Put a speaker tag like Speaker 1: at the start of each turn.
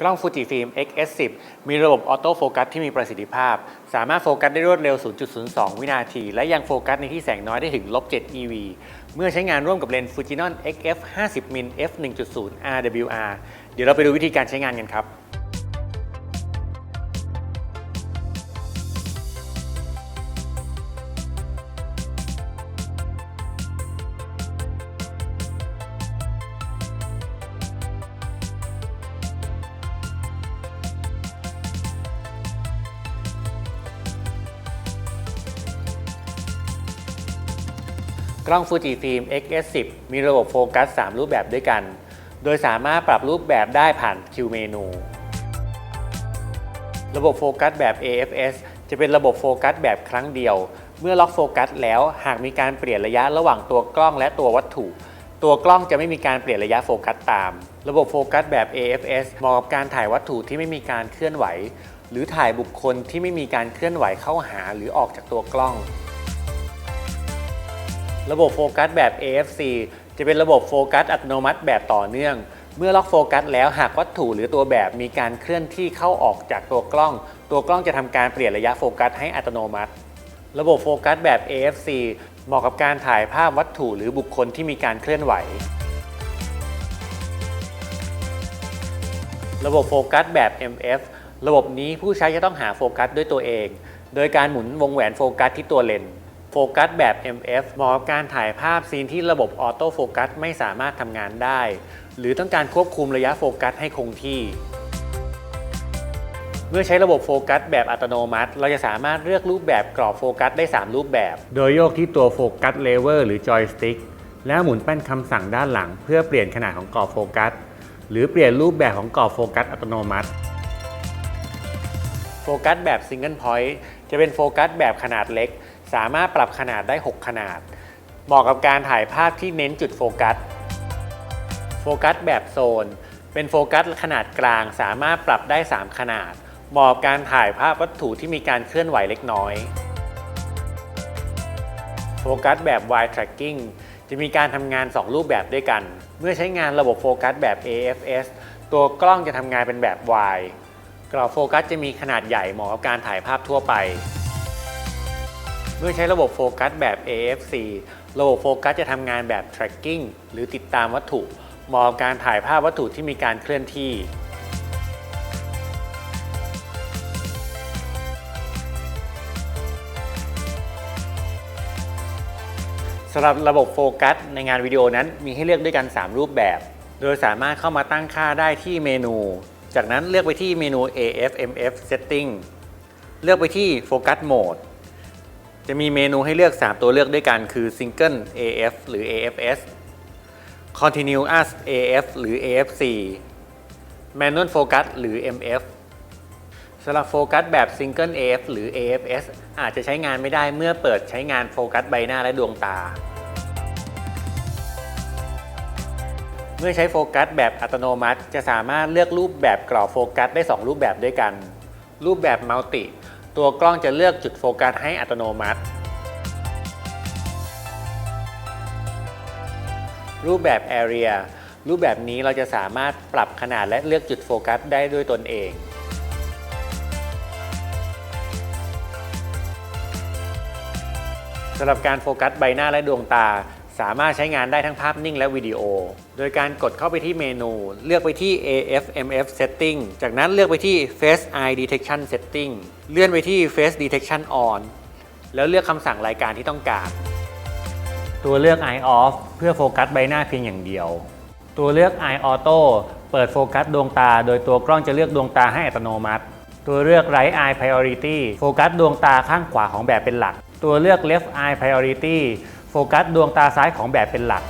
Speaker 1: กล้องฟูจิฟิล์ม X-S10 มีระบบออโต้โฟกัสที่มีประสิทธิภาพ สามารถโฟกัสได้รวดเร็ว 0.02 วินาที และยังโฟกัสในที่แสงน้อยได้ถึงลบ 7 EV เมื่อใช้งานร่วมกับเลนส์ Fujinon XF 50 mm f 1.0 RWR เดี๋ยวเราไปดูวิธีการใช้งานกันครับ กล้อง Fujifilm X-S10 มีระบบโฟกัส 3 รูปแบบด้วยกัน โดยสามารถปรับรูปแบบได้ผ่าน Q เมนู ระบบโฟกัสแบบ AFS จะเป็นระบบโฟกัสแบบครั้งเดียว เมื่อล็อกโฟกัสแล้วหากมีการเปลี่ยนระยะระหว่างตัวกล้องและตัววัตถุ ตัวกล้องจะไม่มีการเปลี่ยนระยะโฟกัสตาม ระบบโฟกัสแบบ AFS เหมาะกับการถ่ายวัตถุที่ไม่มีการเคลื่อนไหว หรือถ่ายบุคคลที่ไม่มีการเคลื่อนไหวเข้าหาหรือออกจากตัวกล้อง ระบบโฟกัสแบบ AFC จะเป็นระบบโฟกัสอัตโนมัติแบบต่อเนื่อง เมื่อล็อกโฟกัสแล้วหากวัตถุหรือตัวแบบมีการเคลื่อนที่เข้าออกจากตัวกล้อง ตัวกล้องจะทำการเปลี่ยนระยะโฟกัสให้อัตโนมัติ ระบบโฟกัสแบบ AFC เหมาะกับการถ่ายภาพวัตถุหรือบุคคลที่มีการเคลื่อนไหว ระบบโฟกัสแบบ MF ระบบนี้ผู้ใช้จะต้องหาโฟกัสด้วยตัวเอง โดยการหมุนวงแหวนโฟกัสที่ตัวเลนส์ โฟกัสแบบ MF เหมาะกับการถ่ายภาพซีนที่ระบบออโต้โฟกัสไม่สามารถทำงานได้ หรือต้องการควบคุมระยะโฟกัสให้คงที่ เมื่อใช้ระบบโฟกัสแบบอัตโนมัติ เราจะสามารถเลือกรูปแบบกรอบโฟกัสได้ 3 รูปแบบ โดยโยกที่ตัวโฟกัสเลเวอร์หรือจอยสติ๊กแล้วหมุนแป้นคำสั่งด้านหลัง เพื่อเปลี่ยนขนาดของกรอบโฟกัส หรือเปลี่ยนรูปแบบของกรอบโฟกัสอัตโนมัติ โฟกัสแบบ Single Point จะเป็นโฟกัสแบบขนาดเล็ก สามารถปรับขนาดได้ 6 ขนาด เหมาะกับการถ่ายภาพที่เน้นจุดโฟกัส โฟกัสแบบโซน เป็นโฟกัสขนาดกลาง สามารถปรับได้ 3 ขนาด เหมาะกับการถ่ายภาพวัตถุที่มีการเคลื่อนไหวเล็กน้อย โฟกัสแบบ Wide Tracking จะมีการทำงาน 2 รูปแบบด้วยกัน เมื่อใช้งานระบบโฟกัสแบบ AFS ตัวกล้องจะทำงานเป็นแบบ Wide กรอบโฟกัสจะมีขนาดใหญ่เหมาะกับการถ่ายภาพทั่วไป เมื่อใช้ระบบโฟกัสแบบ AFC ระบบโฟกัสจะทำงานแบบ tracking หรือติดตามวัตถุเหมาะกับการถ่ายภาพวัตถุที่มีการเคลื่อนที่สำหรับระบบโฟกัสในงานวิดีโอนั้นมีให้เลือกด้วยกัน 3 รูปแบบ โดยสามารถเข้ามาตั้งค่าได้ที่เมนู จากนั้นเลือกไปที่เมนู AFMF Setting เลือกไปที่ Focus Mode จะมีเมนูให้เลือก 3 ตัวเลือกด้วยกันคือ Single AF หรือ AFS Continuous AF หรือ AFC Manual Focus หรือ MF สำหรับโฟกัสแบบ Single AF หรือ AFS อาจจะใช้งานไม่ได้เมื่อเปิดใช้งานโฟกัสใบหน้าและดวงตา เมื่อใช้โฟกัสแบบอัตโนมัติ จะสามารถเลือกรูปแบบกรอบโฟกัสได้ 2 รูปแบบด้วยกัน รูปแบบมัลติ ตัวกล้องจะเลือกจุดโฟกัสให้อัตโนมัติ รูปแบบ Area รูปแบบนี้เราจะสามารถปรับขนาดและเลือกจุดโฟกัสได้ด้วยตนเอง สำหรับการโฟกัสใบหน้าและดวงตา สามารถใช้งานได้ทั้งภาพนิ่งและวิดีโอ โดยการกดเข้าไปที่เมนู เลือกไปที่ AFMF Setting จากนั้นเลือกไปที่ Face Eye Detection Setting เลื่อนไปที่ Face Detection On แล้วเลือกคำสั่งรายการที่ต้องการ ตัวเลือก Eye Off เพื่อโฟกัสใบหน้าเพียงอย่างเดียว ตัวเลือก Eye Auto เปิดโฟกัสดวงตา โดยตัวกล้องจะเลือกดวงตาให้อัตโนมัติ ตัวเลือก Right Eye Priority โฟกัสดวงตาข้างขวาของแบบเป็นหลัก ตัวเลือก Left Eye Priority โฟกัสดวงตาซ้ายของแบบเป็นหลัก